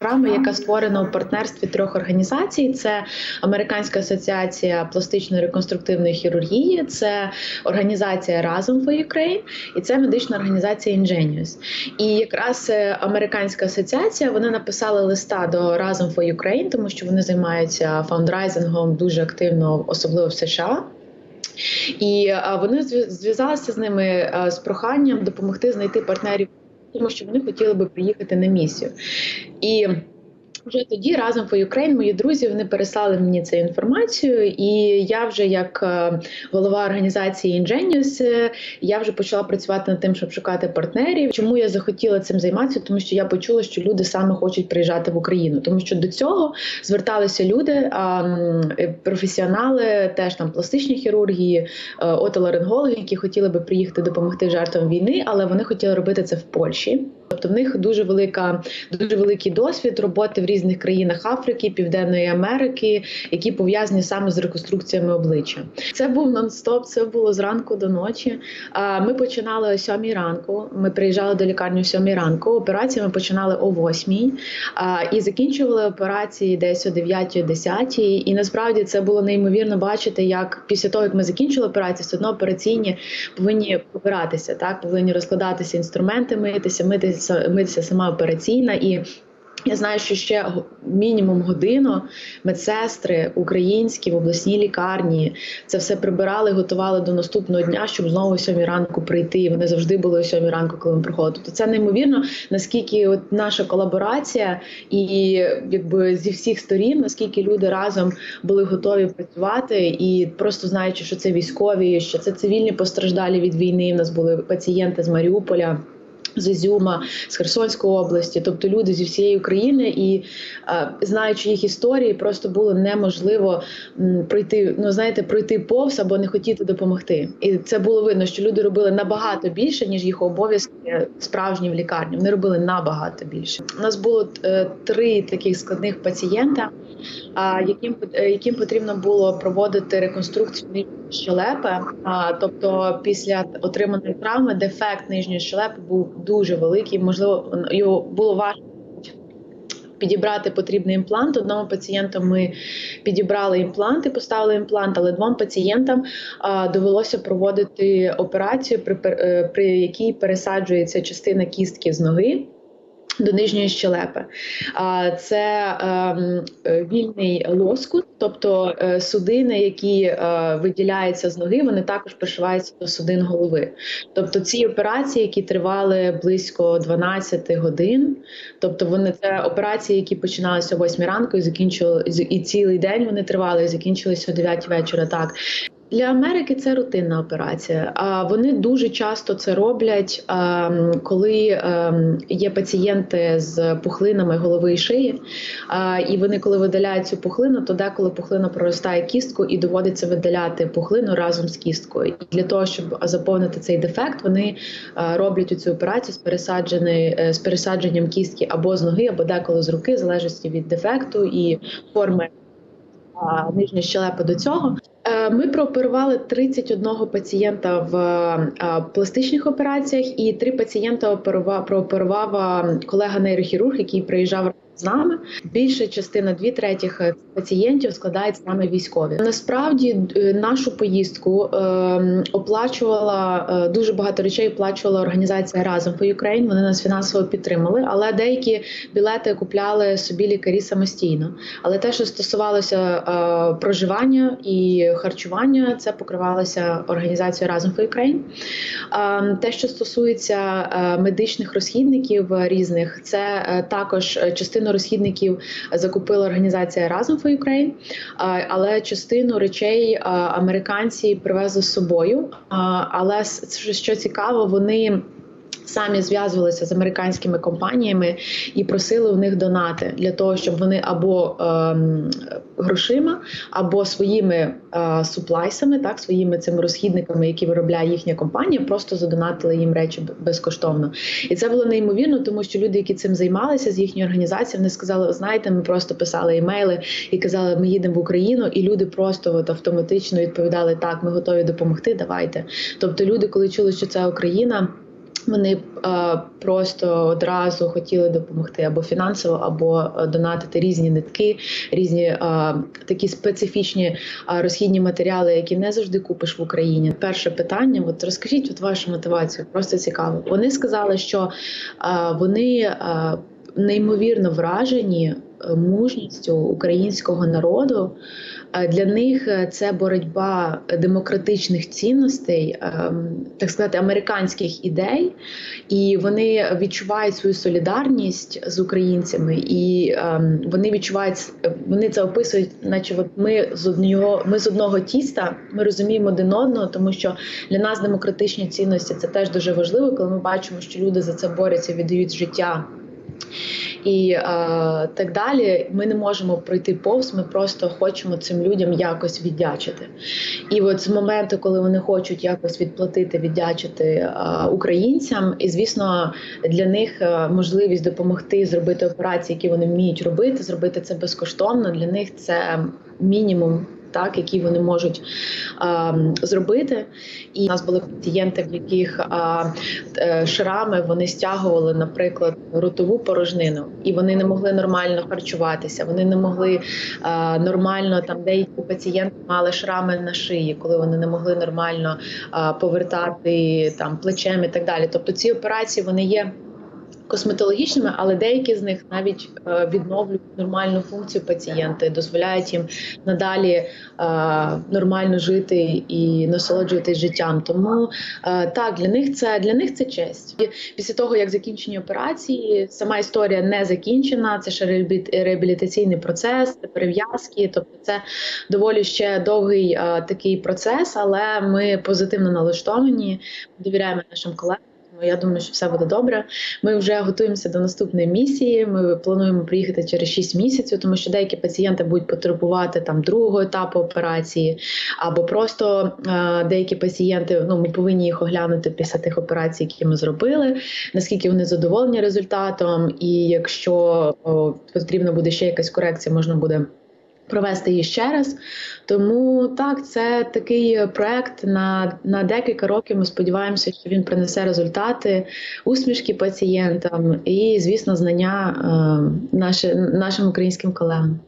Програма, яка створена у партнерстві трьох організацій: це Американська асоціація пластичної реконструктивної хірургії, це організація Разом for Ukraine і це медична організація Ingenious. І якраз е, американська асоціація вони написали листа до Разом for Ukraine, тому що вони займаються фандрайзингом дуже активно, особливо в США. І е, вони зв'я- зв'язалися з ними е, з проханням допомогти знайти партнерів, тому що вони хотіли би приїхати на місію. І вже тоді разом for Ukraine мої друзі вони переслали мені цю інформацію, і я вже як е, голова організації Ingenious, е, я вже почала працювати над тим, щоб шукати партнерів. Чому я захотіла цим займатися? Тому що я почула, що люди саме хочуть приїжджати в Україну, тому що до цього зверталися люди, а, е, професіонали, теж там пластичні хірурги, е, отоларингологи, які хотіли би приїхати допомогти жертвам війни, але вони хотіли робити це в Польщі. Тобто в них дуже велика, дуже великий досвід роботи в різних країнах Африки, Південної Америки, які пов'язані саме з реконструкціями обличчя. Це був нон-стоп, це було зранку до ночі. Ми починали о сьомій ранку. Ми приїжджали до лікарні о сьомій ранку. Операції ми починали о восьмій і закінчували операції десь о 9-10. І насправді це було неймовірно бачити, як після того, як ми закінчили операцію, все одно операційні повинні побиратися, так повинні розкладатися інструменти, митися, митися, митися сама операційна і. Я знаю, що ще мінімум годину медсестри українські в обласній лікарні це все прибирали, готували до наступного дня, щоб знову о сьомій ранку прийти. Вони завжди були о сьомій ранку, коли ми приходили. Тобто це неймовірно, наскільки от наша колаборація і якби зі всіх сторін, наскільки люди разом були готові працювати, і просто знаючи, що це військові, що це цивільні постраждалі від війни. У нас були пацієнти з Маріуполя. З Ізюма, з Херсонської області, тобто люди зі всієї України, і е, знаючи їх історії, просто було неможливо м, пройти, ну знаєте, пройти повз або не хотіти допомогти. І це було видно, що люди робили набагато більше, ніж їх обов'язки справжні в лікарні. Вони робили набагато більше. У нас було е, три таких складних пацієнта, яким е, яким потрібно було проводити реконструкцію щелепи. А, тобто, після отриманої травми дефект нижньої щелепи був дуже великий. Можливо, його було важко. Підібрати потрібний імплант. Одному пацієнту ми підібрали імплант і поставили імплант, але двом пацієнтам а, довелося проводити операцію, при, е, при якій пересаджується частина кістки з ноги. До нижньої щелепи. Це ем, е, вільний лоскут, тобто е, судини, які е, виділяються з ноги, вони також пришиваються до судин голови. Тобто ці операції, які тривали близько 12 годин, тобто вони це операції, які починалися о 8 ранку і закінчували і цілий день вони тривали, і закінчилися о 9 вечора. Так для Америки це рутинна операція. А вони дуже часто це роблять, ем, коли ем, є пацієнти з пухлинами голови і шиї. І вони, коли видаляють цю пухлину, то деколи пухлина проростає кістку і доводиться видаляти пухлину разом з кісткою. І для того, щоб заповнити цей дефект, вони е, роблять цю операцію з пересадженої е, з пересадженням кістки або з ноги, або деколи з руки, в залежності від дефекту і форми а, щелепи до цього. Е, Ми прооперували 31 пацієнта в пластичних операціях, і три пацієнта оперува- прооперував колега нейрохірург, який приїжджав з нами. Більша частина, дві третіх е, пацієнтів складають саме військові. Насправді е, нашу поїздку е, оплачувала е, дуже багато речей. Оплачувала організація Разом for Ukraine. Вони нас фінансово підтримали, але деякі білети купляли собі лікарі самостійно. Але те, що стосувалося е, проживання і харчування, це покривалося організацією Разом for Ukraine. Е, Те, що стосується е, медичних розхідників різних, це також е, частину розхідників закупила організація Разом for Ukraine, але частину речей американці привезли з собою. Але що цікаво, вони. Самі зв'язувалися з американськими компаніями і просили у них донати для того, щоб вони або ем, грошима, або своїми е, суплайсами, так своїми цими розхідниками, які виробляє їхня компанія, просто задонатили їм речі безкоштовно. І це було неймовірно, тому що люди, які цим займалися з їхньої організації, вони сказали: знаєте, ми просто писали імейли і казали, ми їдемо в Україну, і люди просто от автоматично відповідали: так, ми готові допомогти. Давайте. Тобто, люди, коли чули, що це Україна. Вони просто одразу хотіли допомогти або фінансово, або е, донатити різні нитки, різні такі специфічні розхідні матеріали, які не завжди купиш в Україні. Перше питання: от розкажіть от вашу мотивацію, просто цікаво. Вони сказали, що вони неймовірно вражені мужністю українського народу. Е, Для них е, це боротьба демократичних цінностей, так сказати, американських ідей, і вони відчувають свою солідарність з українцями, і вони відчувають вони це описують, наче от ми з одного ми з одного тіста, ми розуміємо один одного, тому що для нас демократичні цінності це теж дуже важливо, коли ми бачимо, що люди за це борються, віддають життя і е, так далі. Ми не можемо пройти повз. Ми просто хочемо цим людям якось віддячити. І от з моменту, коли вони хочуть якось відплатити, віддячити е, українцям, і звісно, для них е, можливість допомогти зробити операції, які вони вміють робити, зробити це безкоштовно. Для них це мінімум. Так, які вони можуть а, зробити, і у нас були пацієнти, в яких а, е, шрами вони стягували, наприклад, ротову порожнину, і вони не могли нормально харчуватися. Вони не могли а, нормально там деякі пацієнти мали шрами на шиї, коли вони не могли нормально а, повертати там плечем і так далі. Тобто ці операції вони є. Косметологічними, але деякі з них навіть е, відновлюють нормальну функцію пацієнта, дозволяють їм надалі е, нормально жити і насолоджуватись життям. Тому е, так для них це для них це честь. Після того як закінчені операції, сама історія не закінчена. Це ще реабілітаційний процес, це перев'язки. Тобто, це доволі ще довгий такий процес, але ми позитивно налаштовані, довіряємо нашим колегам. Тому Я думаю, що все буде добре. Ми вже готуємося до наступної місії. Ми плануємо приїхати через 6 місяців, тому що деякі пацієнти будуть потребувати там другого етапу операції, або просто е, деякі пацієнти ну ми повинні їх оглянути після тих операцій, які ми зробили. Наскільки вони задоволені результатом, і якщо о, потрібна буде ще якась корекція, можна буде. Провести її ще раз, тому так це такий проект на на декілька років. Ми сподіваємося, що він принесе результати, усмішки пацієнтам і, звісно, знання е, наші, нашим українським колегам.